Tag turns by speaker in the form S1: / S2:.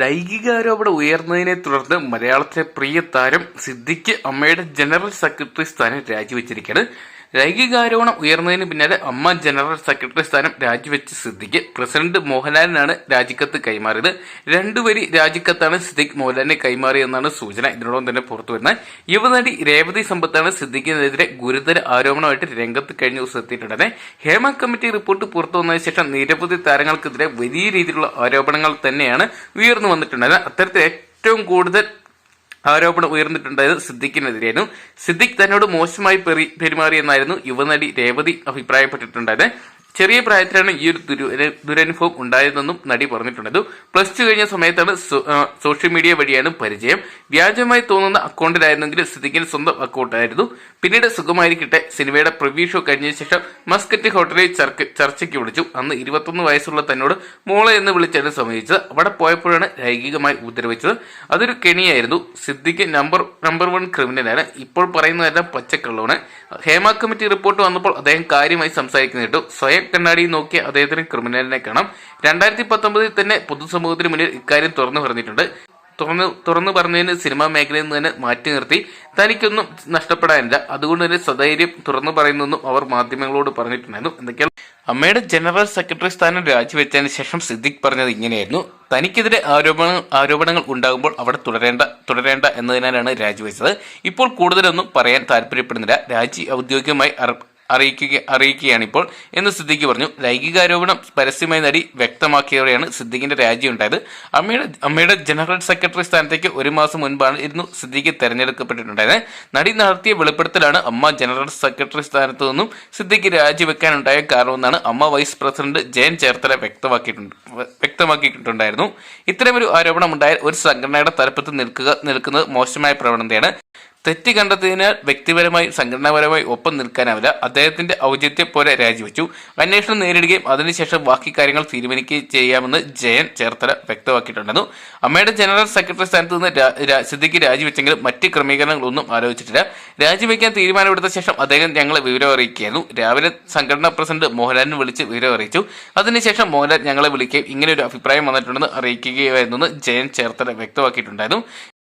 S1: ലൈംഗികാരോപണം ഉയർന്നതിനെ തുടർന്ന് മലയാളത്തിലെ പ്രിയ താരം സിദ്ദിഖ് അമ്മയുടെ ജനറൽ സെക്രട്ടറി സ്ഥാനം രാജിവെച്ചിരിക്കുകയാണ്. ലൈംഗികാരോപണം ഉയർന്നതിന് പിന്നാലെ അമ്മ ജനറൽ സെക്രട്ടറി സ്ഥാനം രാജിവെച്ച സിദ്ദിഖ്. പ്രസിഡന്റ് മോഹൻലാലിനാണ് രാജിക്കത്ത് കൈമാറിയത്. രണ്ടുവരി രാജിക്കത്താണ് സിദ്ദിഖ് മോഹൻലാലിനെ കൈമാറിയെന്നാണ് സൂചന. ഇതിനോടൊപ്പം തന്നെ പുറത്തുവരുന്നത് യുവനടി രേവതി സമ്പത്താണ് സിദ്ദിഖിനെതിരെ ഗുരുതര ആരോപണമായിട്ട് രംഗത്ത് കഴിഞ്ഞ ദിവസം എത്തിയിട്ടുണ്ടെന്ന് ഹേമ കമ്മിറ്റി റിപ്പോർട്ട് പുറത്തു വന്നതിന് ശേഷം നിരവധി താരങ്ങൾക്കെതിരെ വലിയ രീതിയിലുള്ള ആരോപണങ്ങൾ തന്നെയാണ് ഉയർന്നു വന്നിട്ടുണ്ടായത് അത്തരത്തിൽ ഏറ്റവും കൂടുതൽ ആരോപണം ഉയർന്നിട്ടുണ്ടായത് സിദ്ദിഖിനെതിരെയായിരുന്നു. സിദ്ദിഖ് തന്നോട് മോശമായി പെരുമാറിയെന്നായിരുന്നു യുവനടി രേവതി അഭിപ്രായപ്പെട്ടിട്ടുണ്ടായത് ചെറിയ പ്രായത്തിലാണ് ഈ ഒരു ദുരനുഭവം ഉണ്ടായതെന്നും നടി പറഞ്ഞിട്ടുണ്ട്. പ്ലസ് ടു കഴിഞ്ഞ സമയത്താണ് സോഷ്യൽ മീഡിയ വഴിയാണ് പരിചയം. വ്യാജമായി തോന്നുന്ന അക്കൗണ്ടിലായിരുന്നെങ്കിൽ സിദ്ദിഖിന് സ്വന്തം അക്കൗണ്ടായിരുന്നു പിന്നീട് സുഖമായിരിക്കട്ടെ സിനിമയുടെ പ്രിവ്യൂ ഷോ കഴിഞ്ഞ ശേഷം മസ്കറ്റ് ഹോട്ടലിൽ ചർച്ചയ്ക്ക് വിളിച്ചു. അന്ന് ഇരുപത്തൊന്ന് വയസ്സുള്ള തന്നോട് മോളെ എന്ന് വിളിച്ചാണ് സമീപിച്ചത് അവിടെ പോയപ്പോഴാണ് ലൈംഗികമായി ഉപദ്രവിച്ചത് അതൊരു കെണിയായിരുന്നു. സിദ്ദിഖ് നമ്പർ നമ്പർ വൺ ക്രിമിനലാണ് ഇപ്പോൾ പറയുന്നതെല്ലാം പച്ചക്കള്ളമാണ്. ഹേമ കമ്മിറ്റി റിപ്പോർട്ട് വന്നപ്പോൾ അദ്ദേഹം കാര്യമായി സംസാരിക്കുന്ന കേട്ടു. സ്വയം കണ്ണാടി നോക്കിയ അദ്ദേഹത്തിന് ക്രിമിനലിനെ കാണാം. രണ്ടായിരത്തി പത്തൊമ്പതിൽ തന്നെ പൊതുസമൂഹത്തിന് മുന്നിൽ ഇക്കാര്യം തുറന്നു പറഞ്ഞിട്ടുണ്ട്. തുറന്ന് തുറന്നു പറഞ്ഞതിന് സിനിമാ മേഖലയിൽ നിന്ന് തന്നെ മാറ്റി നിർത്തി. തനിക്കൊന്നും നഷ്ടപ്പെടാനില്ല. അതുകൊണ്ട് തന്നെ സധൈര്യം തുറന്നു പറയുന്നെന്നും അവർ മാധ്യമങ്ങളോട് പറഞ്ഞിട്ടുണ്ടായിരുന്നു. എന്തൊക്കെയാണ്? അമ്മയുടെ ജനറൽ സെക്രട്ടറി സ്ഥാനം രാജിവെച്ചതിന് ശേഷം സിദ്ദിഖ് പറഞ്ഞത് ഇങ്ങനെയായിരുന്നു. തനിക്കെതിരെ ആരോപണ ആരോപണങ്ങൾ ഉണ്ടാകുമ്പോൾ അവിടെ തുടരേണ്ട തുടരേണ്ട എന്നതിനാലാണ് രാജിവെച്ചത്. ഇപ്പോൾ കൂടുതലൊന്നും പറയാൻ താല്പര്യപ്പെടുന്നില്ല. രാജി ഔദ്യോഗികമായി അറിയിക്കുക അറിയിക്കുകയാണ് ഇപ്പോൾ എന്ന് സിദ്ദിഖ് പറഞ്ഞു. ലൈംഗികാരോപണം പരസ്യമായി നടി വ്യക്തമാക്കിയതോടെയാണ് സിദ്ദിഖിന്റെ രാജി ഉണ്ടായത്. അമ്മയുടെ അമ്മയുടെ ജനറൽ സെക്രട്ടറി സ്ഥാനത്തേക്ക് ഒരു മാസം മുൻപാണ് ഇരുന്നു സിദ്ദിഖ് തെരഞ്ഞെടുക്കപ്പെട്ടിട്ടുണ്ടായത് നടി നടത്തിയ വെളിപ്പെടുത്തലാണ് അമ്മ ജനറൽ സെക്രട്ടറി സ്ഥാനത്ത് നിന്നും സിദ്ദിഖ് രാജിവെക്കാനുണ്ടായ കാരണമെന്നാണ് അമ്മ വൈസ് പ്രസിഡന്റ് ജയൻ ചേർത്തല വ്യക്തമാക്കിയിട്ടുണ്ട് വ്യക്തമാക്കിയിട്ടുണ്ടായിരുന്നു. ഇത്തരമൊരു ആരോപണം ഉണ്ടായാൽ ഒരു സംഘടനയുടെ തലപ്പത്ത് നിൽക്കുക നിൽക്കുന്നത് മോശമായ പ്രവണതയാണ്. തെറ്റ് കണ്ടെത്തിയതിനാൽ വ്യക്തിപരമായി സംഘടനാപരമായി ഒപ്പം നിൽക്കാനാവില്ല. അദ്ദേഹത്തിന്റെ ഔചിത്യം പോലെ രാജിവെച്ചു. അന്വേഷണം നേരിടുകയും അതിനുശേഷം ബാക്കി കാര്യങ്ങൾ തീരുമാനിക്കുകയും ചെയ്യാമെന്ന് ജയൻ ചേർത്തല വ്യക്തമാക്കിയിട്ടുണ്ടായിരുന്നു അമ്മയുടെ ജനറൽ സെക്രട്ടറി സ്ഥാനത്ത് നിന്ന് സിദ്ദിഖ് രാജിവെച്ചെങ്കിലും മറ്റ് ക്രമീകരണങ്ങളൊന്നും ആലോചിച്ചിട്ടില്ല. രാജിവെക്കാൻ തീരുമാനമെടുത്ത ശേഷം അദ്ദേഹം ഞങ്ങളെ വിവരം അറിയിക്കുകയായിരുന്നു. രാവിലെ സംഘടനാ പ്രസിഡന്റ് മോഹൻലാലിനെ വിളിച്ച് വിവരം അറിയിച്ചു. അതിനുശേഷം മോഹൻലാൽ ഞങ്ങളെ വിളിക്കുകയും ഇങ്ങനെ ഒരു അഭിപ്രായം വന്നിട്ടുണ്ടെന്ന് അറിയിക്കുകയായിരുന്നു ജയൻ ചേർത്തല വ്യക്തമാക്കിയിട്ടുണ്ടായിരുന്നു.